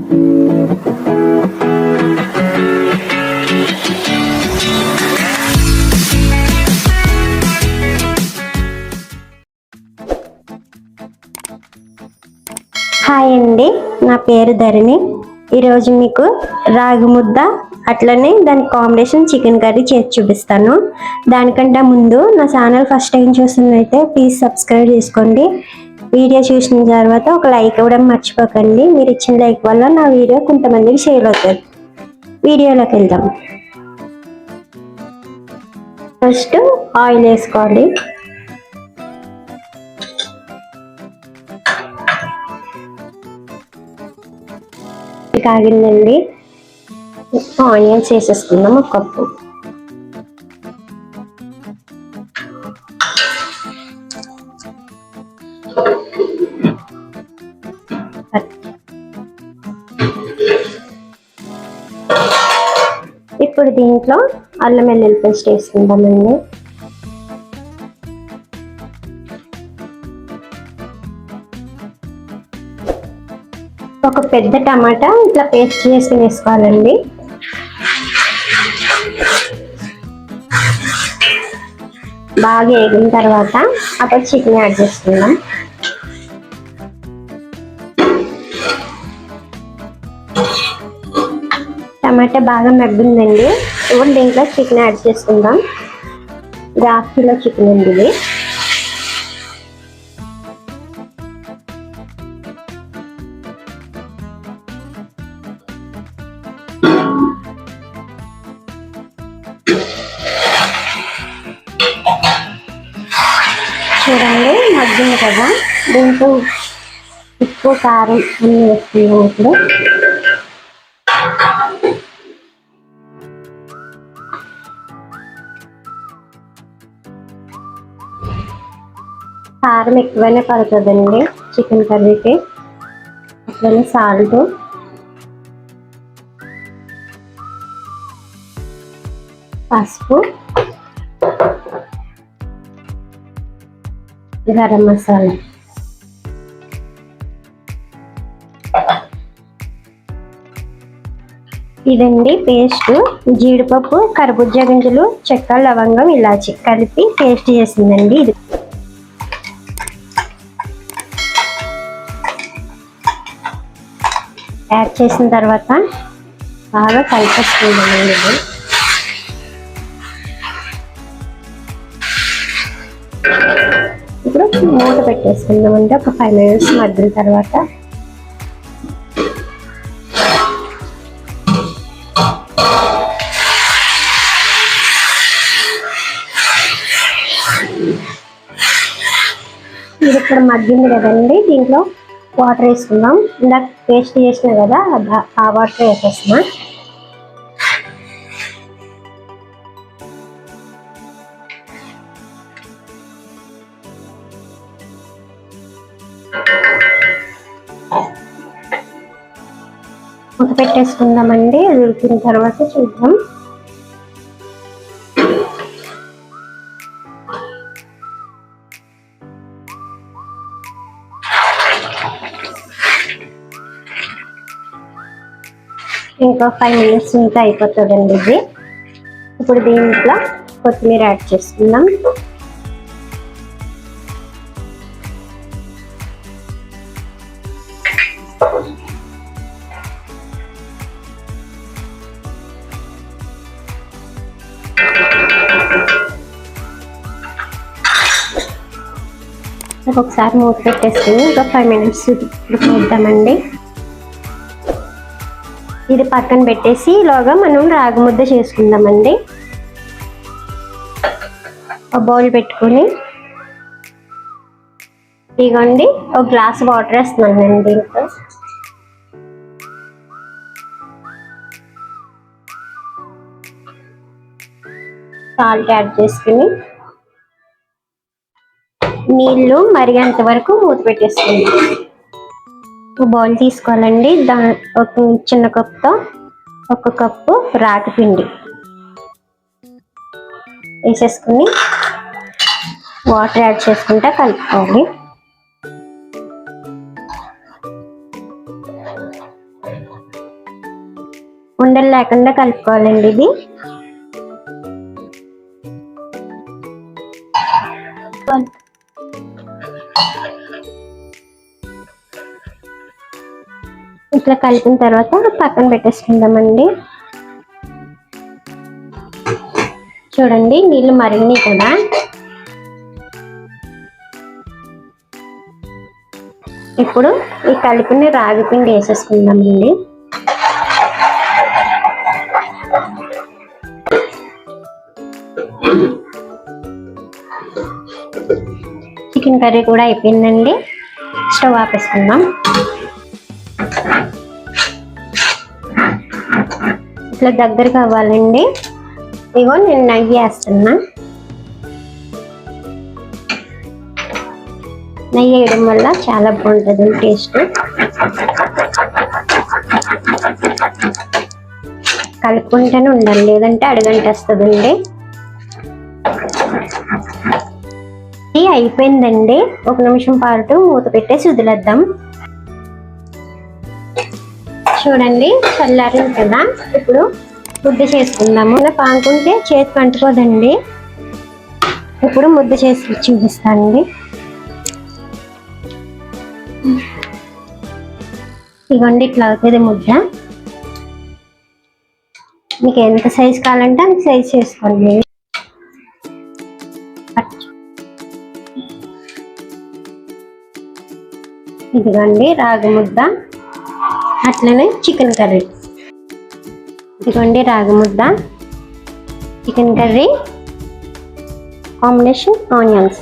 Hi అండి నా పేరు ధరణి. ఈరోజు మీకు రాగి ముద్ద అట్లనే దాని కాంబినేషన్ చికెన్ కర్రీ చేసి చూపిస్తాను. దానికంటే ముందు నా ఛానల్ ఫస్ట్ టైం చూస్తున్నైతే ప్లీజ్ సబ్స్క్రైబ్ చేసుకోండి. వీడియో చూసిన తర్వాత ఒక లైక్ ఇవ్వడం మర్చిపోకండి. మీరు ఇచ్చిన లైక్ వల్ల నా వీడియో కొంతమందికి షేర్ అవుతుంది. వీడియోలోకి వెళ్దాం. ఫస్ట్ ఆయిల్ వేసుకోండి. కాగిందండి. ఆనియన్స్ వేసేసుకుందాం ఒక కప్పు. ఇప్పుడు దీంట్లో అల్లం వెల్లుల్లి పేస్ట్ వేసుకుందామండి ఒక పెద్ద టమాటా ఇట్లా పేస్ట్ చేసి వేసుకోవాలండి. బాగా వేగిన తర్వాత అప్పుడు చికెన్ యాడ్ చేసుకుందాం. టమాటా బాగా మగ్గిందండి. ఇప్పుడు దీంట్లో చికెన్ యాడ్ చేసుకుందాం. ఇది హాఫ్ కిలో చికెన్ అండి ఇది. చూడండి మగ్గింది కదా. దీంట్లో ఉప్పు కారం అన్ని వేస్తున్నాం ఇప్పుడు. కారం ఎక్కువనే పడుతుందండి. చికెన్ కర్రీకి. అట్లనే సాల్ట్. పసుపు. గరం మసాలా. ఇదండి పేస్ట్. జీడిపప్పు కర్బూజా గింజలు చెక్క లవంగం ఇలాచి కలిపి పేస్ట్ చేసిందండి ఇది. యాడ్ చేసిన తర్వాత బాగా కలిపేసుకుందామండి ఇది ఇప్పుడు మూత పెట్టేసుకుందామండి ఒక ఫైవ్ మినిట్స్ మగ్గిన తర్వాత ఇది ఇక్కడ మగ్గింది కదండి దీంట్లో వాటర్ వేసుకుందాం. ఇందాక పేస్ట్ చేసిన కదా ఆ- వాటర్ వేసేస్తున్నా. మూత పెట్టేసుకుందామండి. అది ఉడికిన తర్వాత చూద్దాం. ఇంకా ఫైవ్ మినిట్స్ ఉంటే అయిపోతుందండి ఇది. ఇప్పుడు దీంట్లో కొత్తిమీర యాడ్ చేసుకుందాం. ఒకసారి మూత పెట్టేసుకుని ఒక ఫైవ్ మినిట్స్ చూద్దామండి. ఇది పక్కన పెట్టేసి లోగా మనం రాగి ముద్ద చేసుకుందామండి. ఒక బౌల్ పెట్టుకొని ఇదిగోండి ఒక గ్లాస్ వాటర్ వేస్తున్నానండి దీంతో సాల్ట్ యాడ్ చేసుకుని నీళ్ళు మరిగేంత వరకు మూత పెట్టేసుకుందాం. బౌల్ తీసుకోవాలండి. దా ఒక చిన్న కప్తో ఒక కప్పు రాగి పిండి వేసేసుకుని వాటర్ యాడ్ చేసుకుంటా కలుపుకోవాలి. ఉండలు లేకుండా కలుపుకోవాలండి ఇది. ఇట్లా కలిపిన తర్వాత పక్కన పెట్టేసుకుందామండి. చూడండి నీళ్ళు మరిగినాయి కూడా. ఇప్పుడు ఈ కలిపిన రాగి పిండి వేసేసుకుందామండి. చికెన్ కర్రీ కూడా అయిపోయిందండి. స్టవ్ ఆపేసుకుందాం. ఇట్లా దగ్గరకు అవ్వాలండి. ఇగో నేను నెయ్యి వేస్తున్నా. నెయ్యి వేయడం వల్ల చాలా బాగుంటుంది టేస్ట్. కలుపుకుంటూనే ఉండాలి లేదంటే అడగంటేస్తుందండి. ఇది అయిపోయిందండి. ఒక నిమిషం పాటు మూత పెట్టేసి వదిలేద్దాం. చూడండి చల్లారింది కదా. ఇప్పుడు ముద్ద చేసుకుందాము. ఇలా పానుకుంటే చేతి అంటుకోదండి ఇప్పుడు ముద్ద చేసి చూపిస్తానండి. ఇదిగోండి ఇట్లా అవుతుంది ముద్ద. మీకు ఎంత సైజ్ కావాలంటే అంత సైజ్ చేసుకోండి. ఇదిగోండి రాగి ముద్ద. అట్లనే చికెన్ కర్రీ. ఇదిగోండి రాగి ముద్ద చికెన్ కర్రీ కాంబినేషన్ ఆనియన్స్.